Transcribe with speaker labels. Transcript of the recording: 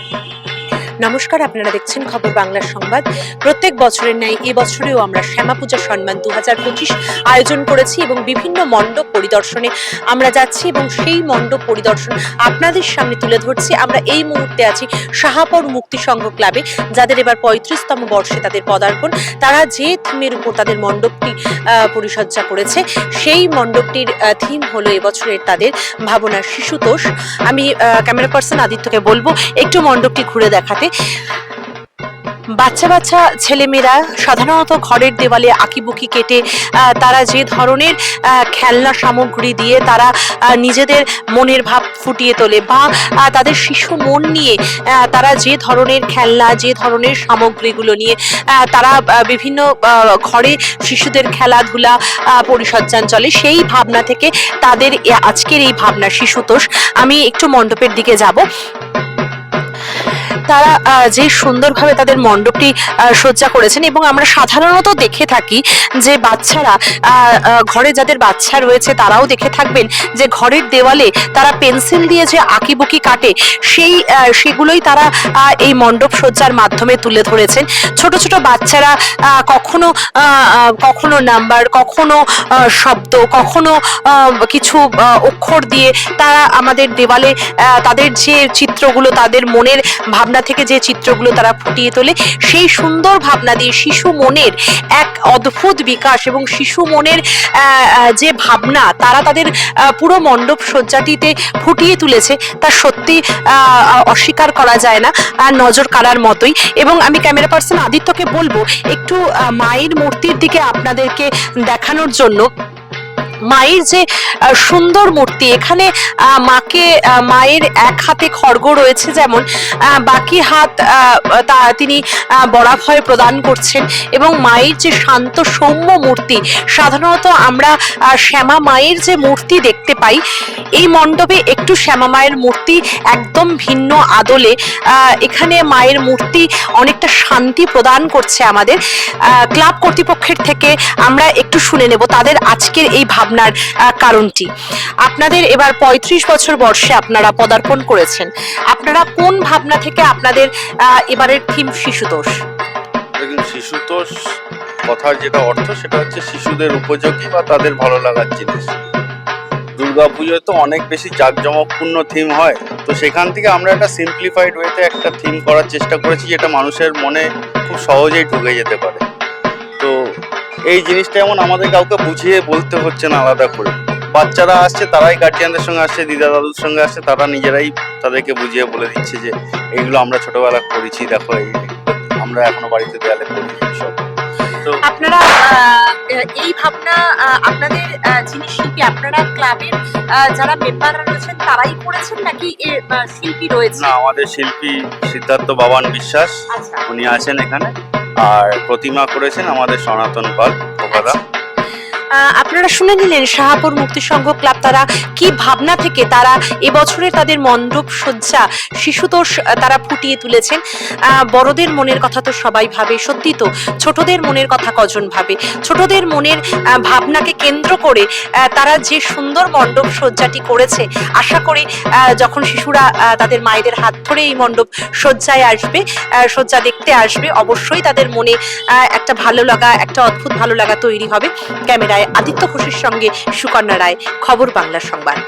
Speaker 1: Thank you. নমস্কার, আপনারা দেখছেন খবর বাংলার সংবাদ। প্রত্যেক বছরের ন্যায় এবছরেও আমরা শ্যামা পূজা সম্মান দু হাজার পঁচিশ আয়োজন করেছি এবং বিভিন্ন মণ্ডপ পরিদর্শনে আমরা যাচ্ছি এবং সেই মণ্ডপ পরিদর্শন আপনাদের সামনে তুলে ধরছি। আমরা এই মুহূর্তে আছি শাহাপর মুক্তি সংঘ ক্লাবে, যাদের এবার পঁয়ত্রিশতম বর্ষে তাদের পদার্পণ। তারা যে থিমের উপর তাদের মণ্ডপটি পরিসজ্জা করেছে, সেই মণ্ডপটির থিম হলো এবছরের তাদের ভাবনার শিশুতোষ। আমি ক্যামেরা পার্সন আদিত্যকে বলব, একটু মণ্ডপটি ঘুরে দেখাতে। বাচ্চা বাচ্চা ছেলেমেয়েরা সাধারণত ঘরের দেওয়ালে আঁকিবুকি কেটে তারা যে ধরনের খেলনা সামগ্রী দিয়ে তারা নিজেদের মনের ভাব ফুটিয়ে তোলে বা তাদের শিশু মন নিয়ে তারা যে ধরনের খেলনা, যে ধরনের সামগ্রীগুলো নিয়ে তারা বিভিন্ন ঘরে শিশুদের খেলাধুলা পরিসজ্জান চলে। সেই ভাবনা থেকে তাদের আজকের এই ভাবনা, শিশুতোষ। আমি একটু মণ্ডপের দিকে যাব। তারা যে সুন্দরভাবে তাদের মণ্ডপটি সজ্জা করেছেন এবং আমরা সাধারণত দেখে থাকি যে বাচ্চারা ঘরে যাদের বাচ্চা রয়েছে তারাও দেখে থাকবেন যে ঘরের দেওয়ালে তারা পেন্সিল দিয়ে যে আঁকিবুকি কাটে, সেই সেগুলোই তারা এই মণ্ডপ সজ্জার মাধ্যমে তুলে ধরেছেন। ছোট ছোট বাচ্চারা কখনো কখনো নাম্বার, কখনো শব্দ, কখনো কিছু অক্ষর দিয়ে তারা আমাদের দেওয়ালে তাদের যে চিত্রগুলো তাদের মনের ভাবনা থেকে যে চিত্রগুলো তারা ফুটিয়ে তোলে, সেই সুন্দর ভাবনা দিয়ে শিশু মনের এক অদ্ভুত বিকাশ এবং শিশু মনের যে ভাবনা, তারা তাদের পুরো মণ্ডপ সজ্জাটিতে ফুটিয়ে তুলেছে, তা সত্যি অস্বীকার করা যায় না নজর কাড়ার মতোই। এবং আমি ক্যামেরা পার্সন আদিত্যকে বলব, একটু মায়ের মূর্তির দিকে আপনাদেরকে দেখানোর জন্য মায়ের যে সুন্দর মূর্তি, এখানে মাকে মায়ের এক হাতে খড়গ রয়েছে যেমন বাকি হাত তা, তিনি বরাভয় প্রদান করছেন এবং মায়ের যে শান্ত সৌম্য মূর্তি, সাধারণত আমরা শ্যামা মায়ের যে মূর্তি দেখতে পাই, এই মণ্ডপে একটু শ্যামা মায়ের মূর্তি একদম ভিন্ন আদলে এখানে মায়ের মূর্তি অনেকটা শান্তি প্রদান করছে আমাদের ক্লাব কর্তৃপক্ষের থেকে আমরা একটু শুনে নেব তাদের আজকের এই ভাবনার কারণটি। আপনাদের এবার পঁয়ত্রিশ বছর বর্ষে আপনারা পদার্পণ করেছেন। আপনারা কোন ভাবনা থেকে আপনাদের এবারের থিম শিশুতোষ?
Speaker 2: দেখুন, শিশুতোষ কথার যেটা অর্থ, সেটা হচ্ছে শিশুদের উপযোগী বা তাদের ভালো লাগার জিনিস। দুর্গা পুজোয় তো অনেক বেশি জাঁকজমকপূর্ণ থিম হয়। তো সেখান থেকে আমরা একটা সিম্পলিফাইড ওয়েতে একটা থিম করার চেষ্টা করেছি, যেটা মানুষের মনে খুব সহজেই ঢুকে যেতে পারে। এই জিনিসটা এমন আমাদের কাউকে বুঝিয়ে বলতে হচ্ছে না আলাদা করে। বাচ্চারা আসছে, তারাই গার্জিয়ানদের সঙ্গে আসছে দিদা দাদুর সঙ্গে আসছে, তারা নিজেরাই তাদেরকে বুঝিয়ে বলে দিচ্ছে যে, এইগুলো আমরা ছোটবেলা করেছি, দেখো এই, আমরা এখনও বাড়িতে দেয়ালে করি সব।
Speaker 1: আপনারা এই ভাবনা আপনাদের যিনি শিল্পী আপনারা ক্লাবের যারা মেম্বাররা রয়েছেন তারাই করেছেন নাকি শিল্পী রয়েছে?
Speaker 2: না আমাদের শিল্পী সিদ্ধার্থ বাবান বিশ্বাস
Speaker 1: আচ্ছা।
Speaker 2: উনি আছেন এখানে। আর প্রতিমা করেছেন আমাদের সনাতন পাল
Speaker 1: আহ, আপনারা শুনে নিলেন শাহাপুর মুক্তি সংঘ ক্লাব তারা কি ভাবনা থেকে তারা এবছরের তাদের মণ্ডপ সজ্জা, শিশুতোষ তারা ফুটিয়ে তুলেছেন। বড়দের মনের কথা তো সবাই ভাবে, সত্যি তো। ছোটদের মনের কথা কজন ভাবে? ছোটদের মনের ভাবনাকে কেন্দ্র করে তারা যে সুন্দর মণ্ডপ সজ্জাটি করেছে, আশা করি যখন শিশুরা তাদের মায়েদের হাত ধরে এই মণ্ডপ সজ্জায় আসবে সজ্জা দেখতে আসবে, অবশ্যই তাদের মনে একটা ভালো লাগা, একটা অদ্ভুত ভালো লাগা তৈরি হবে। ক্যামেরায় আদিত্য ঘোষের সঙ্গে সুকন্যা রায় খবর বাংলা সংবাদ।